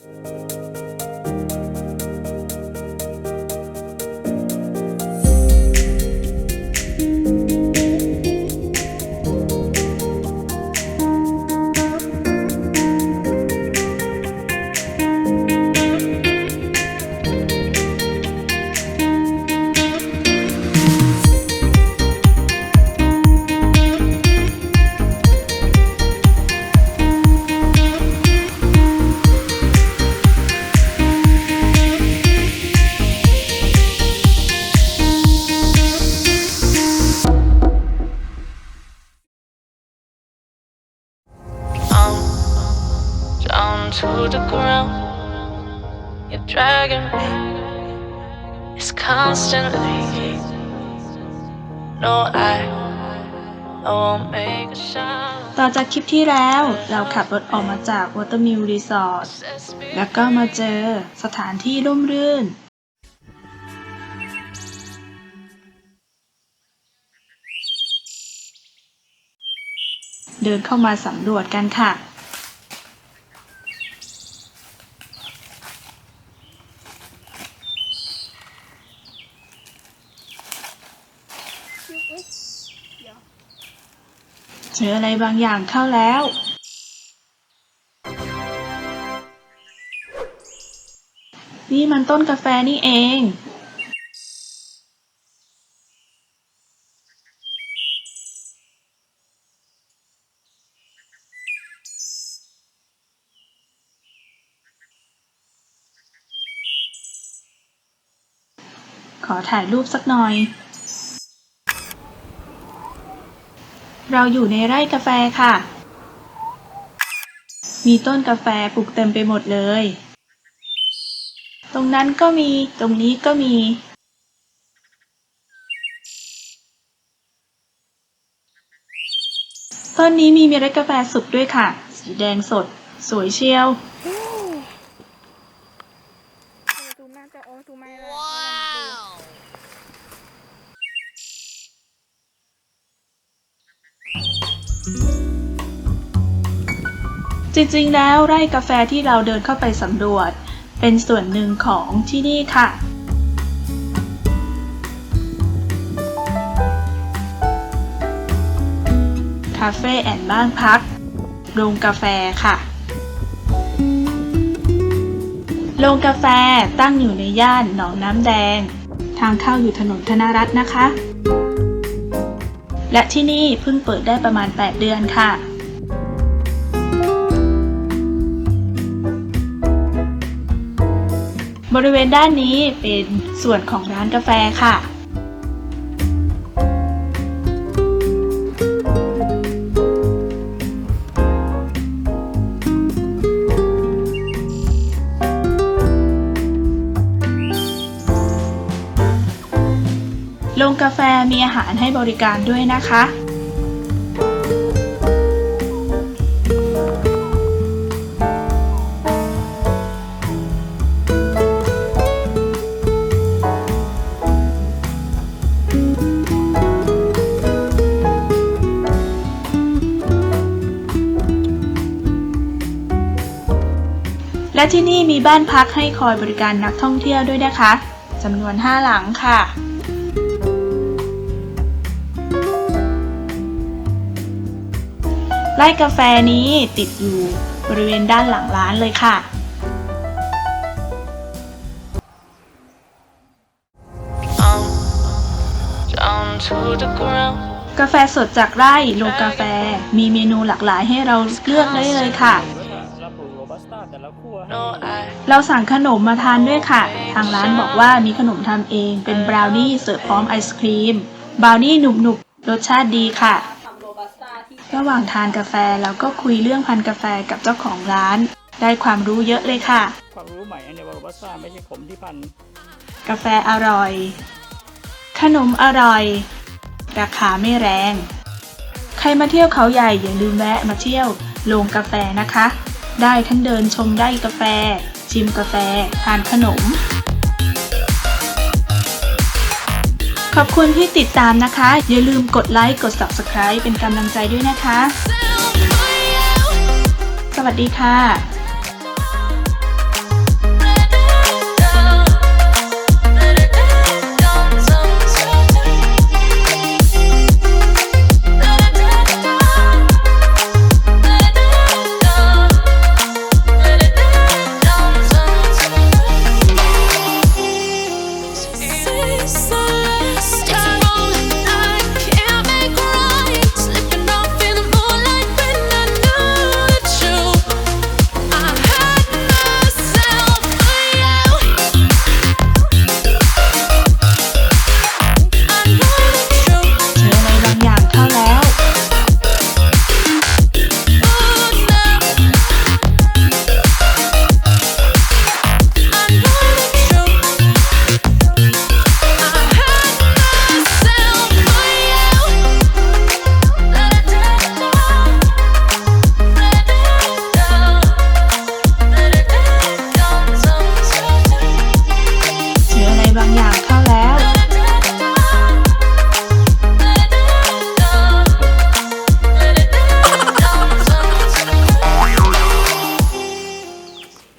Música the ground. You're dragging me. It's constantly. No, I, I won't make a sound. ต่อจากคลิปที่แล้วเราขับรถออกมาจากวอเตอร์มิลรีสอร์ทแล้วก็มาเจอสถานที่ร่มรื่น เดินเข้ามาสำรวจกันค่ะ เจออะไรบางอย่างเข้าแล้ว นี่มันต้นกาแฟนี่เอง ขอถ่ายรูปสักหน่อย เราอยู่ในไร่กาแฟค่ะ มีต้นกาแฟปลูกเต็มไปหมดเลย ตรงนั้นก็มี ตรงนี้ก็มี ต้นนี้มีเมล็ดกาแฟสุกด้วยค่ะ สีแดงสด สวยเชียว ซูมน่าจะโอ้ซูมไม่ได้ว้าว จริงๆ แล้วไร่กาแฟที่เราเดินเข้าไปสำรวจ เป็นส่วนหนึ่งของที่นี่ค่ะ คาเฟ่แอนบ้านพัก โรงกาแฟค่ะ โรงกาแฟตั้งอยู่ในย่านหนองน้ำแดง ทางเข้าอยู่ถนนธนรัตน์นะคะ และที่นี่เพิ่งเปิดได้ประมาณ 8 เดือนค่ะบริเวณด้านนี้เป็นส่วนของร้านกาแฟค่ะ โรงกาแฟมีอาหารให้บริการด้วยนะคะ และที่นี่มีบ้านพักให้คอยบริการนักท่องเที่ยวด้วยนะคะจำนวน 5 หลังค่ะ ไร่กาแฟนี้ติดอยู่บริเวณด้านหลังร้านเลยค่ะ กาแฟสดจากไร่โรงกาแฟมีเมนูหลากหลายให้เราเลือกได้เลยค่ะเราปลูกโรบัสต้าแต่ละขั้ว No, I เราสั่งขนมมาทานด้วยค่ะ ทางร้านบอกว่ามีขนมทำเองเป็นบราวนี่เสิร์ฟพร้อมไอศครีม บราวนี่หนุบๆรสชาติดีค่ะ ระหว่างทานกาแฟเราก็คุยเรื่องพันธุ์กาแฟกับเจ้าของร้าน ได้ความรู้เยอะเลยค่ะ ความรู้ใหม่อันเนี้โรบัสต้าไม่ใช่ขมที่พันธุ์กาแฟอร่อย ขนมอร่อย ราคาไม่แรง ใครมาเที่ยวเขาใหญ่อย่าลืมแวะมาเที่ยวโรงกาแฟนะคะ ได้ทั้งเดินชมได้กาแฟ ชิมกาแฟ ทานขนม ขอบคุณที่ติดตามนะคะ อย่าลืมกดไลค์ กด Subscribe เป็นกำลังใจด้วยนะคะ สวัสดีค่ะ